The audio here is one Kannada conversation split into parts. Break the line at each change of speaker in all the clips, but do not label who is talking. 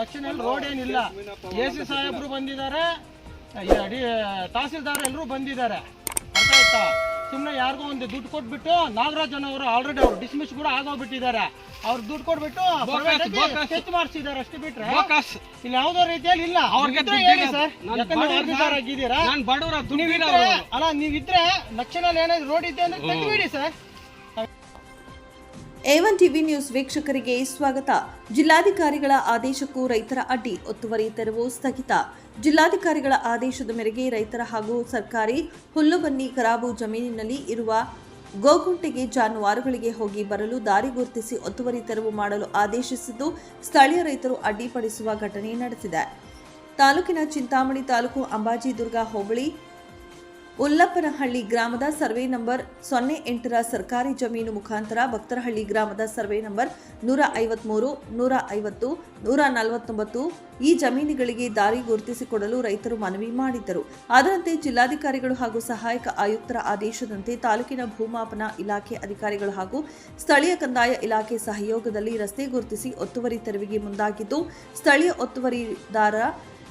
ನಕ್ಷನಲ್ಲಿ ರೋಡ್ ಏನಿಲ್ಲ. ಎ ಸಿ ಸಾಹೇಬರು ಬಂದಿದ್ದಾರೆ. ತಹಸೀಲ್ದಾರ್ ಎಲ್ಲರೂ ಬಂದಿದ್ದಾರೆ. ಅರ್ಥ ಆಯ್ತಾ? ಸುಮ್ಮನೆ ಯಾರಿಗೋ ಒಂದು ದುಡ್ಡು ಕೊಟ್ಬಿಟ್ಟು ನಾಗರಾಜನ್ ಅವರು ಆಲ್ರೆಡಿ ಅವರು ಡಿಸ್ಮಿಸ್ ಕೂಡ ಆಗೋಗ್ಬಿಟ್ಟಿದ್ದಾರೆ. ಅವ್ರು ದುಡ್ಡು ಕೊಟ್ಬಿಟ್ಟು ಸ್ಕೆಚ್ ಮಾಡಿಸಿದ್ದಾರೆ ಅಷ್ಟು ಬಿಟ್ರೆ. ಇಲ್ಲಿ ಯಾವ್ದೋ ರೀತಿಯಲ್ಲಿ ಇಲ್ಲ. ಸರ್ ಆಗಿದ್ದೀರಾ ಅಲ್ಲ ನೀವಿದ್ರೆ ಲಕ್ಷಣ ಏನಾದ್ರು ರೋಡ್ ಇದೆ ಅಂದ್ರೆ ತೆಗ್ದುಬಿಡಿ sir.
A one TV news ವೀಕ್ಷಕರಿಗೆ ಸ್ವಾಗತ. ಜಿಲ್ಲಾಧಿಕಾರಿಗಳ ಆದೇಶಕ್ಕೂ ರೈತರ ಅಡ್ಡಿ ಒತ್ತುವರಿ ತೆರವು ಸ್ಥಗಿತ. ಜಿಲ್ಲಾಧಿಕಾರಿಗಳ ಆದೇಶದ ಮೇರೆಗೆ ರೈತರ ಹಾಗೂ ಸರ್ಕಾರಿ ಹುಲ್ಲುಬನ್ನಿ ಕರಾಬು ಜಮೀನಿನಲ್ಲಿ ಇರುವ ಗೋಗುಂಟೆಗೆ ಜಾನುವಾರುಗಳಿಗೆ ಹೋಗಿ ಬರಲು ದಾರಿ ಗುರುತಿಸಿ ಒತ್ತುವರಿ ತೆರವು ಮಾಡಲು ಆದೇಶಿಸಿದ್ದು, ಸ್ಥಳೀಯ ರೈತರು ಅಡ್ಡಿಪಡಿಸುವ ಘಟನೆ ನಡೆದಿದೆ ತಾಲೂಕಿನ ಚಿಂತಾಮಣಿ ತಾಲೂಕು ಅಂಬಾಜಿದುರ್ಗ ಹೋಬಳಿ ಉಲ್ಲಪ್ಪನಹಳ್ಳಿ ಗ್ರಾಮದ ಸರ್ವೆ ನಂಬರ್ ಸೊನ್ನೆ ಎಂಟರ ಸರ್ಕಾರಿ ಜಮೀನು ಮುಖಾಂತರ ಭಕ್ತರಹಳ್ಳಿ ಗ್ರಾಮದ ಸರ್ವೆ ನಂಬರ್ ನೂರ ಐವತ್ಮೂರು, ನೂರ ಐವತ್ತು, ನೂರ ನಲವತ್ತೊಂಬತ್ತು ಈ ಜಮೀನುಗಳಿಗೆ ದಾರಿ ಗುರುತಿಸಿಕೊಡಲು ರೈತರು ಮನವಿ ಮಾಡಿದ್ದರು. ಅದರಂತೆ ಜಿಲ್ಲಾಧಿಕಾರಿಗಳು ಹಾಗೂ ಸಹಾಯಕ ಆಯುಕ್ತರ ಆದೇಶದಂತೆ ತಾಲೂಕಿನ ಭೂಮಾಪನ ಇಲಾಖೆ ಅಧಿಕಾರಿಗಳು ಹಾಗೂ ಸ್ಥಳೀಯ ಕಂದಾಯ ಇಲಾಖೆ ಸಹಯೋಗದಲ್ಲಿ ರಸ್ತೆ ಗುರುತಿಸಿ ಒತ್ತುವರಿ ತೆರವಿಗೆ ಮುಂದಾಗಿದ್ದು, ಸ್ಥಳೀಯ ಒತ್ತುವರಿದಾರ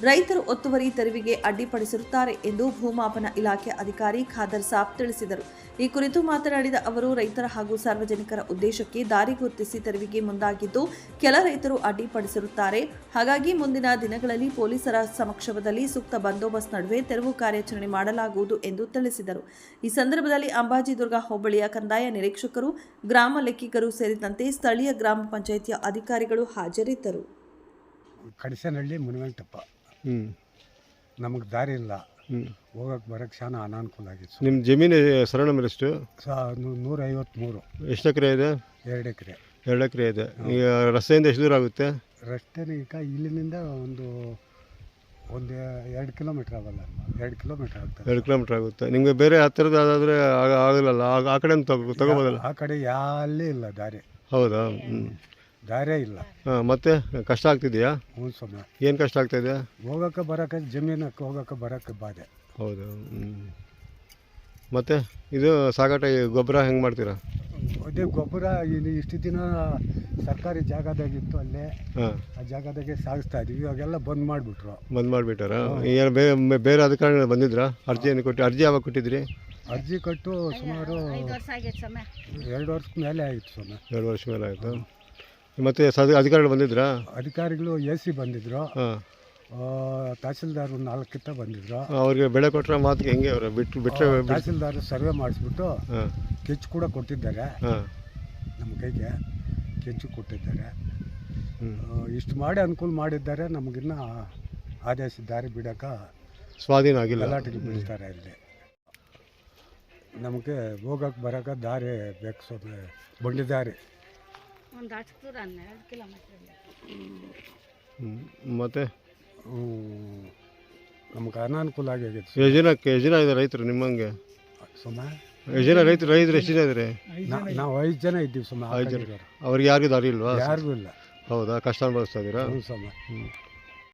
ರೈತರು ಒತ್ತುವರಿ ತೆರವಿಗೆ ಅಡ್ಡಿಪಡಿಸಿರುತ್ತಾರೆ ಎಂದು ಭೂಮಾಪನ ಇಲಾಖೆ ಅಧಿಕಾರಿ ಖಾದರ್ ಸಾಬ್ ತಿಳಿಸಿದರು. ಈ ಕುರಿತು ಮಾತನಾಡಿದ ಅವರು, ರೈತರ ಹಾಗೂ ಸಾರ್ವಜನಿಕರ ಉದ್ದೇಶಕ್ಕೆ ದಾರಿ ಗುರುತಿಸಿ ತೆರವಿಗೆ ಮುಂದಾಗಿದ್ದು, ಕೆಲ ರೈತರು ಅಡ್ಡಿಪಡಿಸಿರುತ್ತಾರೆ. ಹಾಗಾಗಿ ಮುಂದಿನ ದಿನಗಳಲ್ಲಿ ಪೊಲೀಸರ ಸಮಕ್ಷಮದಲ್ಲಿ ಸೂಕ್ತ ಬಂದೋಬಸ್ತ್ ನಡುವೆ ತೆರವು ಕಾರ್ಯಾಚರಣೆ ಮಾಡಲಾಗುವುದು ಎಂದು ತಿಳಿಸಿದರು. ಈ ಸಂದರ್ಭದಲ್ಲಿ ಅಂಬಾಜಿದುರ್ಗ ಹೋಬಳಿಯ ಕಂದಾಯ ನಿರೀಕ್ಷಕರು, ಗ್ರಾಮ ಲೆಕ್ಕಿಗರು ಸೇರಿದಂತೆ ಸ್ಥಳೀಯ ಗ್ರಾಮ ಪಂಚಾಯಿತಿಯ ಅಧಿಕಾರಿಗಳು ಹಾಜರಿದ್ದರು.
ಕಡಿಸನಹಳ್ಳಿ ಮುನಿವೆಂಕಟಪ್ಪ ನಮಗೆ ದಾರಿ ಇಲ್ಲ.
ಹ್ಞೂ
ಹೋಗಕ್ಕೆ ಬರೋಕ್ಕೆ ಶಾನ ಅನಾನುಕೂಲ ಆಗಿತ್ತು.
ನಿಮ್ಮ ಜಮೀನು ಸರಣ ನಂಬರ್ ಎಷ್ಟು?
ಸಾ ನೂರ ಐವತ್ತ್ಮೂರು
ಎಷ್ಟು ಎಕರೆ ಇದೆ?
ಎರಡು ಎಕರೆ.
ಎರಡು ಎಕರೆ ಇದೆ. ಈಗ ರಸ್ತೆಯಿಂದ ಎಷ್ಟು ದೂರ ಆಗುತ್ತೆ?
ರಸ್ತೆನೀಗ ಇಲ್ಲಿನಿಂದ ಒಂದು ಒಂದು ಎರಡು ಕಿಲೋಮೀಟ್ರ್ ಆಗಲ್ಲ. ಎರಡು ಕಿಲೋಮೀಟ್ರ್ ಆಗ್ತದೆ.
ಎರಡು ಕಿಲೋಮೀಟ್ರ್ ಆಗುತ್ತೆ. ನಿಮಗೆ ಬೇರೆ ಹತ್ತಿರದ ಆಗ ಆಗಲ್ಲ ಆ ಆ ಕಡೆ ತಗೋ ತಗೋಬೋದಲ್ಲ?
ಆ ಕಡೆ ಯಾಲ್ಲೇ ಇಲ್ಲ ದಾರಿ.
ಹೌದಾ? ಹ್ಞೂ
ದಾರೇ ಇಲ್ಲ.
ಹಾಂ ಮತ್ತೆ ಕಷ್ಟ ಆಗ್ತಿದೆಯಾ?
ಹ್ಞೂ ಸಮಯ
ಏನು ಕಷ್ಟ ಆಗ್ತಾಯಿದೆ
ಹೋಗೋಕೆ ಬರೋಕೆ ಜಮೀನಕ್ಕೆ ಹೋಗೋಕೆ ಬರೋಕ್ಕೆ ಬಾಧೆ.
ಹೌದು ಮತ್ತೆ ಮತ್ತು ಇದು ಸಾಗಾಟ ಈ ಗೊಬ್ಬರ ಹೆಂಗೆ ಮಾಡ್ತೀರಾ?
ಅದೇ ಗೊಬ್ಬರ ಇಲ್ಲಿ ಇಷ್ಟು ದಿನ ಸರ್ಕಾರಿ ಜಾಗದಾಗಿತ್ತು ಅಲ್ಲೇ.
ಹಾಂ.
ಆ ಜಾಗದಾಗೆ ಸಾಗಿಸ್ತಾ ಇದ್ವಿ. ಇವಾಗೆಲ್ಲ ಬಂದ್ ಮಾಡಿಬಿಟ್ರು.
ಬಂದ್ ಮಾಡಿಬಿಟ್ಟಾರ? ಏನು ಬೇರೆ ಬೇರೆ ಬಂದಿದ್ರ ಬಂದಿದ್ರಾ? ಅರ್ಜಿ ಏನು ಕೊಟ್ಟು ಅರ್ಜಿ ಯಾವಾಗ ಕೊಟ್ಟಿದ್ರಿ?
ಅರ್ಜಿ ಕೊಟ್ಟು ಸುಮಾರು ಎರಡು ವರ್ಷ ಮೇಲೆ ಆಯಿತು ಸ್ವಾಮಿ.
ಎರಡು ವರ್ಷ ಮೇಲೆ ಆಯಿತು? ಮತ್ತು ಸದ ಅಧಿಕಾರಿಗಳು ಬಂದಿದ್ರಾ?
ಅಧಿಕಾರಿಗಳು ಎ ಸಿ ಬಂದಿದ್ರು.
ಹಾಂ.
ತಹಸೀಲ್ದಾರ್ ಒಂದು ನಾಲ್ಕಿತ್ತ ಬಂದಿದ್ರು.
ಅವ್ರಿಗೆ ಬೆಳೆ ಕೊಟ್ಟರೆ ಮಾತಿಗೆ ಹೆಂಗೆ ಅವರು ಬಿಟ್ಟು ಬಿಟ್ಟರೆ
ತಹಸೀಲ್ದಾರ್ ಸರ್ವೆ ಮಾಡಿಸ್ಬಿಟ್ಟು
ಹಾಂ.
ಕೆಚ್ಚು ಕೂಡ ಕೊಟ್ಟಿದ್ದಾರೆ.
ಹಾಂ.
ನಮ್ಮ ಕೈಗೆ ಕೆಚ್ಚು ಕೊಟ್ಟಿದ್ದಾರೆ. ಆ, ಇಷ್ಟು ಮಾಡಿ ಅನುಕೂಲ ಮಾಡಿದ್ದಾರೆ. ನಮಗಿನ್ನ ಆದೇಶ ದಾರಿ ಬಿಡೋಕೆ
ಸ್ವಾಧೀನ ಆಗಿಲ್ಲ.
ಗಲಾಟೆಗೆ ಬೀಳ್ತಾರೆ ಇಲ್ಲಿ. ನಮಗೆ ಹೋಗಕ್ಕೆ ಬರೋಕೆ ದಾರಿ ಬೇಕು ಸ್ವಲ್ಪ ಬಂಡಿ ದಾರಿ
ಒಂದು ಹನ್ನೆರಡು ಕಿಲೋಮೀಟ್ರ್
ಮತ್ತು?
ನಮ್ಗೆ ಅನಾನುಕೂಲ ಆಗೈತೆ
ಎಷ್ಟು ಜನ ಎಷ್ಟು ಜನ ಇದೆ ರೈತರು ನಿಮ್ಮಂಗೆ?
ಸುಮ?
ಎಷ್ಟು ಜನ ರೈತರು ರೈತರು ಎಷ್ಟು ಜನ ಇದ್ದಾರೆ?
ನಾವು ಐದು ಜನ ಇದ್ದೀವಿ ಸುಮ್ಮನೆ
ಐದು ಜನ. ಅವ್ರಿಗೆ ಯಾರಿಗೂ ದಾರಿ ಇಲ್ವಾ?
ಯಾರಿಗೂ ಇಲ್ಲ.
ಹೌದಾ? ಕಷ್ಟ ಅನುಭವಿಸ್ತಾ ಇದ್ದೀರಾ?
ಹ್ಞೂ ಸುಮ.
ಹ್ಞೂ